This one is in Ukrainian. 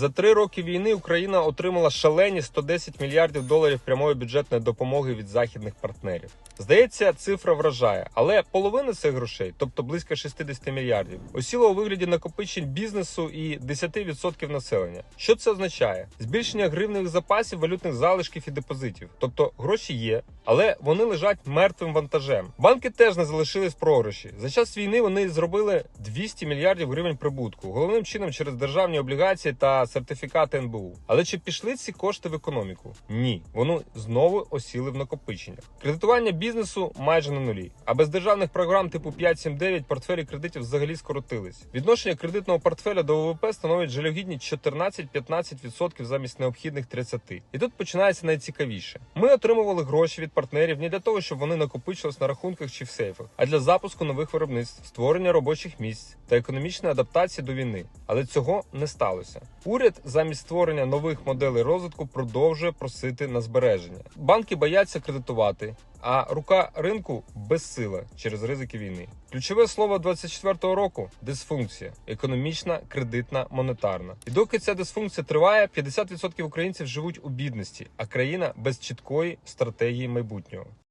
За три роки війни Україна отримала шалені 110 мільярдів доларів прямої бюджетної допомоги від західних партнерів. Здається, цифра вражає, але половина цих грошей, тобто близько 60 мільярдів, осіла у вигляді накопичень бізнесу і 10% населення. Що це означає? Збільшення гривневих запасів, валютних залишків і депозитів. Тобто гроші є, але вони лежать мертвим вантажем. Банки теж не залишились програші. За час війни вони зробили 200 мільярдів гривень прибутку, головним чином через державні облігації та сертифікати НБУ. Але чи пішли ці кошти в економіку? Ні, вони знову осіли в накопиченнях. Кредитування бізнесу майже на нулі. А без державних програм типу 5-7-9 портфелі кредитів взагалі скоротились. Відношення кредитного портфеля до ВВП становить жалюгідні 14-15% замість необхідних 30%. І тут починається найцікавіше. Ми отримували гроші від партнерів не для того, щоб вони накопичились на рахунках чи в сейфах, а для запуску нових виробництв, створення робочих місць та економічної адаптації до війни. Але цього не сталося. Уряд замість створення нових моделей розвитку продовжує просити на збереження. Банки бояться кредитувати. А рука ринку безсила через ризики війни. Ключове слово 24-го року дисфункція економічна, кредитна, монетарна. І доки ця дисфункція триває, 50% українців живуть у бідності, а країна без чіткої стратегії майбутнього.